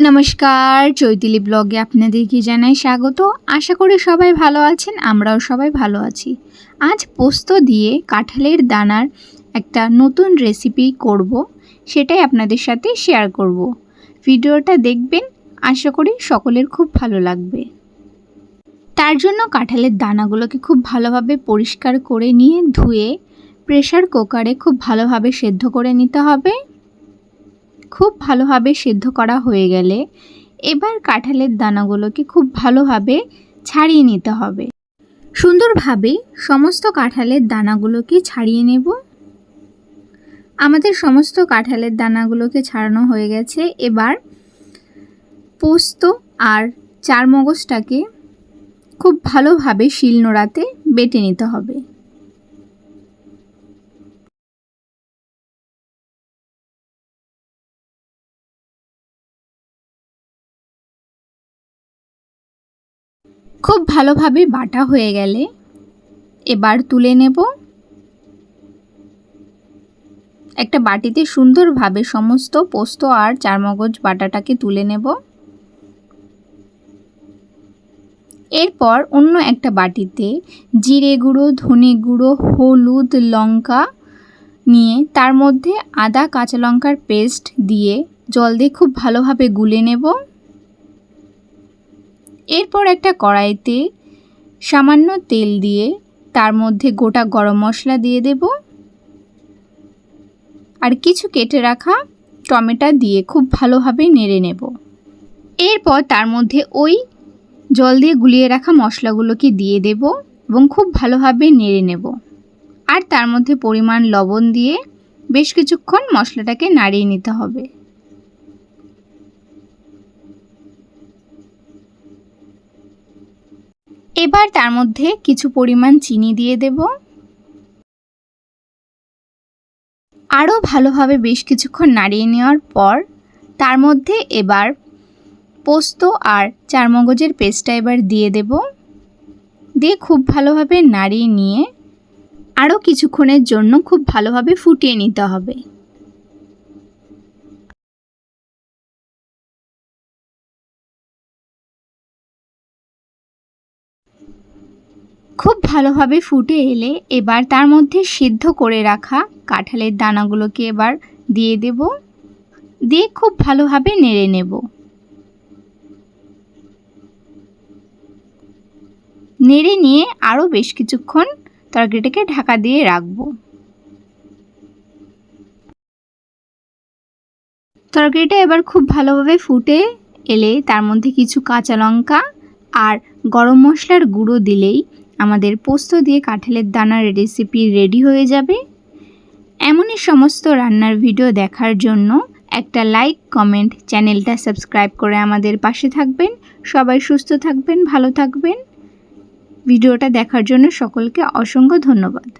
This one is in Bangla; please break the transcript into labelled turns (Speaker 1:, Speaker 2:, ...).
Speaker 1: নমস্কার, চৈতিলি ব্লগে আপনাদেরকে জানাই স্বাগত? আশা করি সবাই ভালো আছেন, আমরাও সবাই ভালো আছি। আজ পোস্ত দিয়ে কাঁঠালের দানার একটা নতুন রেসিপি করব, সেটাই আপনাদের সাথে শেয়ার করব। ভিডিওটা দেখবেন, আশা করি সকলের খুব ভালো লাগবে। তার জন্য কাঁঠালের দানাগুলোকে খুব ভালোভাবে পরিষ্কার করে নিয়ে ধুয়ে প্রেশার কুকারে খুব ভালোভাবে সেদ্ধ করে নিতে হবে। খুব ভালোভাবে সেদ্ধ করা হয়ে গেলে এবার কাঁঠালের দানাগুলোকে খুব ভালোভাবে ছাড়িয়ে নিতে হবে। সুন্দরভাবে সমস্ত কাঁঠালের দানাগুলোকে ছাড়িয়ে নেব। আমাদের সমস্ত কাঁঠালের দানাগুলোকে ছাড়ানো হয়ে গেছে। এবার পোস্ত আর চার মগজটাকে খুব ভালোভাবে শিলনোড়াতে বেটে নিতে হবে। খুব ভালোভাবে বাটা হয়ে গেলে এবার তুলে নেব। একটা বাটিতে সুন্দরভাবে সমস্ত পোস্ত আর চারমগজ বাটাটাকে তুলে নেব। এরপর অন্য একটা বাটিতে জিরে গুঁড়ো, ধনে গুঁড়ো, হলুদ, লঙ্কা নিয়ে তার মধ্যে আদা, কাঁচা লঙ্কার পেস্ট দিয়ে জল দিয়ে খুব ভালোভাবে গুলে নেব। এরপর একটা কড়াইতে সামান্য তেল দিয়ে তার মধ্যে গোটা গরম মশলা দিয়ে দেব। আর কিছু কেটে রাখা টমেটো দিয়ে খুব ভালোভাবে নেড়ে নেব। এরপর তার মধ্যে ওই জল দিয়ে গুলিয়ে রাখা মশলাগুলোকে দিয়ে দেব এবং খুব ভালোভাবে নেড়ে নেব। আর তার মধ্যে পরিমাণ লবণ দিয়ে বেশ কিছুক্ষণ মশলাটাকে নাড়িয়ে নিতে হবে। এবার তার মধ্যে কিছু পরিমাণ চিনি দিয়ে দেব। আরও ভালোভাবে বেশ কিছুক্ষণ নাড়িয়ে নেওয়ার পর তার মধ্যে এবার পোস্ত আর চারমগজের পেস্টটা এবার দিয়ে দেব। দিয়ে খুব ভালোভাবে নাড়িয়ে নিয়ে আরও কিছুক্ষণের জন্য খুব ভালোভাবে ফুটিয়ে নিতে হবে। খুব ভালোভাবে ফুটে এলে এবার তার মধ্যে সিদ্ধ করে রাখা কাঁঠালের দানাগুলোকে এবার দিয়ে দেব। দিয়ে খুব ভালোভাবে নেড়ে নেব। নেড়ে নিয়ে আরও বেশ কিছুক্ষণ তরকারিটাকে ঢাকা দিয়ে রাখব। তরকারিটা এবার খুব ভালোভাবে ফুটে এলে তার মধ্যে কিছু কাঁচা লঙ্কা আর গরম মশলার গুঁড়ো দিলেই আমাদের পোস্ত দিয়ে কাঁঠালের দানার রেসিপি রেডি হয়ে যাবে। এমনই সমস্ত রান্নার ভিডিও দেখার জন্য একটা লাইক কমেন্ট চ্যানেলটা সাবস্ক্রাইব করে আমাদের পাশে থাকবেন। সবাই সুস্থ থাকবেন, ভালো থাকবেন। ভিডিওটা দেখার জন্য সকলকে অসংখ্য ধন্যবাদ।